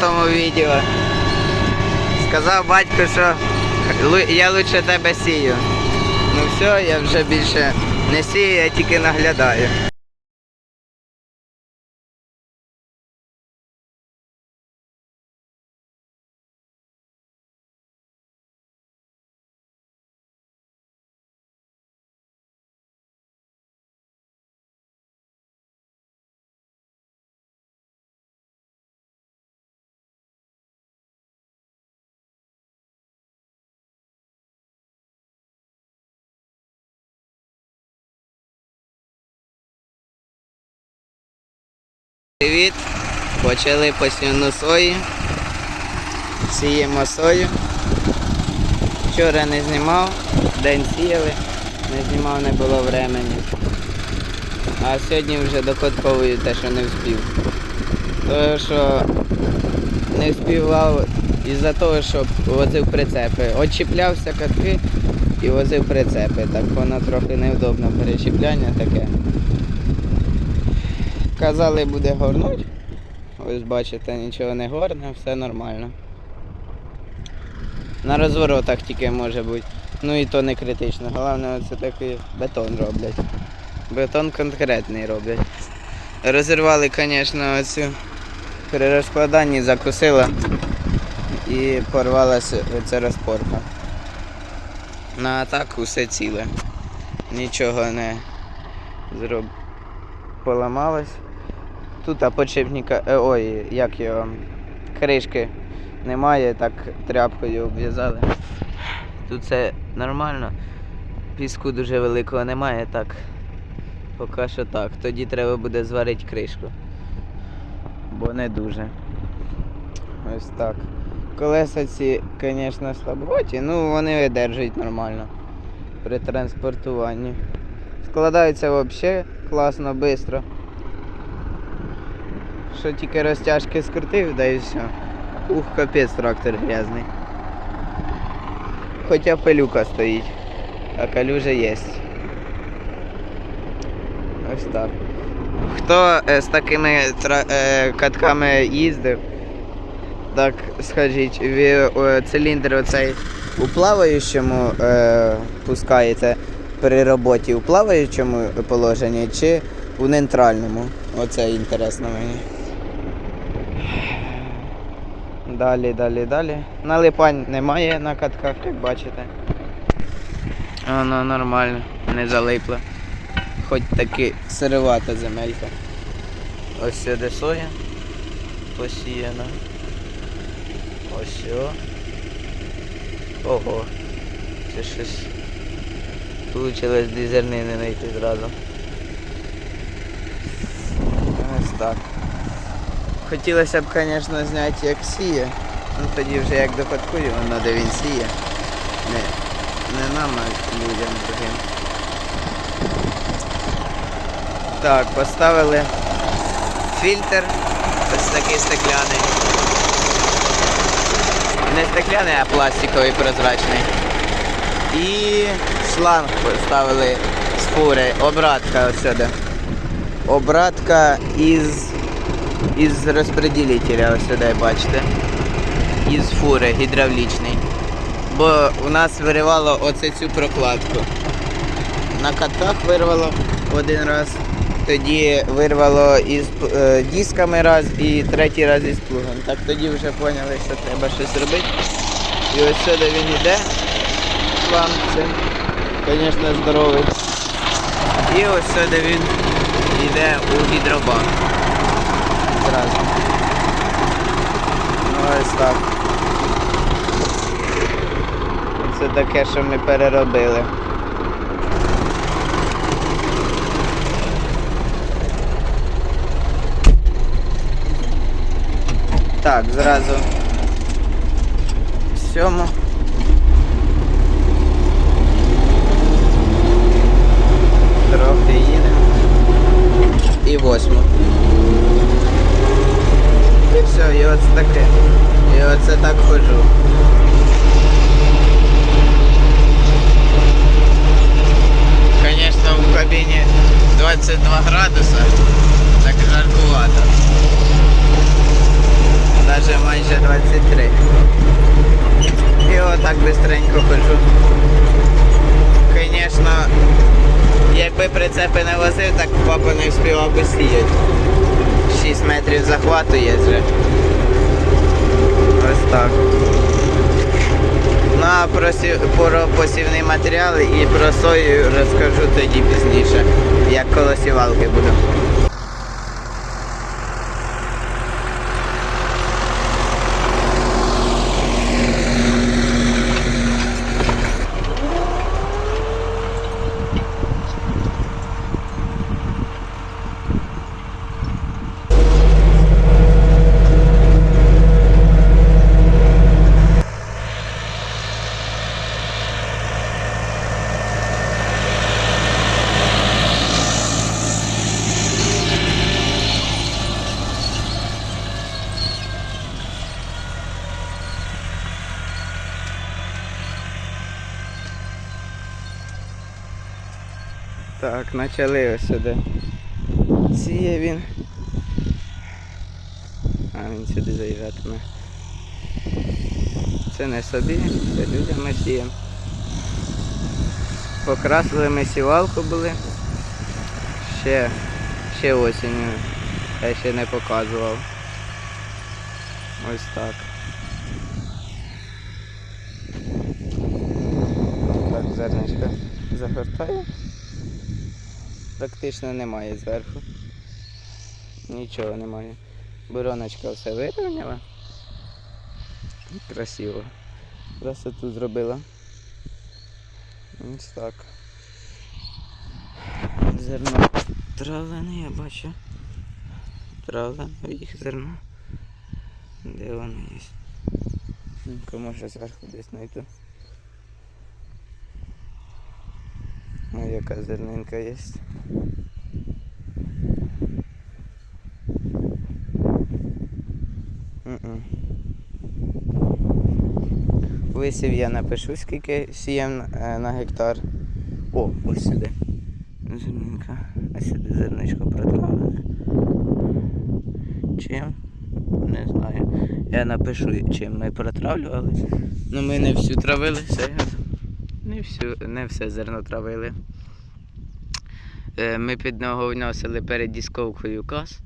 тому відео. Сказав батько, що я лучше тебе сію. Ну все, я вже більше не сію, я тільки наглядаю. Привіт! Почали посівну сої. Сіємо сою. Вчора не знімав, день сіяли, не знімав, не було времени. А сьогодні вже докотковую те, що не встиг. Тому що не встигав із-за того, що возив прицепи. Очіплявся катки і возив прицепи. Так воно трохи невдобно перечіпляння таке. Казали, буде горнуть. Ось бачите, нічого не горне, все нормально. На розворотах тільки може бути. Ну і то не критично. Головне, це такий бетон роблять. Бетон конкретний роблять. Розірвали, звісно, оцю при розкладанні закусила і порвалася ця розпорка. На атаку все ціле. Нічого не зроб... поламалось. Тут а подшипника, е, ой, як його, кришки немає, так тряпкою обв'язали. Тут все нормально. Піску дуже великого немає, так. Поки що так. Тоді треба буде зварити кришку. Бо не дуже. Ось так. Колеса ці, звісно, слаботі, ну вони видержують нормально при транспортуванні. Складаються взагалі класно, швидко. Що тільки розтяжки скрутив, да і все. Ух, капець трактор грязний. Хоча пилюка стоїть, а калюжа є. Ось так. Хто е, з такими е, катками їздив, так скажіть, о, циліндр оцей у плаваючому е, пускаєте при роботі у плаваючому положенні чи у нейтральному? Оце інтересно мені. Далі, далі, далі. Налипань немає на катках, як бачите. Воно нормально, не залипло. Хоч таки сировата земелька. Ось сюди соя посіяна. Ось. Ого. Це щось. Получилось дві зернини знайти зразу. Ось так. Хотілося б, звісно, зняти як сіє. Ну тоді вже як докаткую, воно де він сіє. Не, не нам, а людям другим. Так, поставили фільтр. Ось такий стекляний. Не стекляний, а пластиковий прозрачний. І шланг поставили з фури. Обратка ось сюди. Обратка із із розпределителя, ось сюди бачите. Із фури гідравлічний. Бо у нас виривало оце цю прокладку. На катках вирвало один раз, тоді вирвало із е, дисками раз і третій раз із плугом. Так тоді вже поняли, що треба щось робити. І ось сюди він іде. План це, звісно, здоровий. І ось сюди він йде у гідробанк. Зразу. Ну ось так. Це таке, що ми переробили. Так, зразу сьому. Трохи їдемо. І восьму. І все, і оце таке. І оце так ходжу. Звісно, в кабіні 22 градуса, так жаркувато. навіть майже 23. І отак бистренько ходжу. Звісно, якби прицепи не возив, так папа не встигав би сіяти. 6 метрів захвату є вже. Ось так. Ну а про, сі- про посівний матеріал і про сою розкажу тоді пізніше, як коло сівалки буду. Так, почали ось сюди. Сіє він. А він сюди заїжджатиме. Це не собі, це людям ми сіємо. Покрасили ми сівалку були. Ще, ще осінню. Я ще не показував. Ось так. Так, зерничко загортаю. Практично немає зверху. Нічого немає. Буроночка все вирівняла. Красиво. Красоту зробила. Ось так. Зерно травлене, я бачу. Травлене їх зерно. Де воно є? Ну-ка, може зверху десь знайду. Ой, яка зернинка є. Висів я напишу, скільки сієм е, на гектар. О, ось сюди. Зернинка. Ось сюди зерничко протравлене. Чим? Не знаю. Я напишу, чим ми протравлювали. Ну ми не всю травили, все. Не, всю, не все зерно травили. Е, Ми під нього вносили перед дісковкою каз.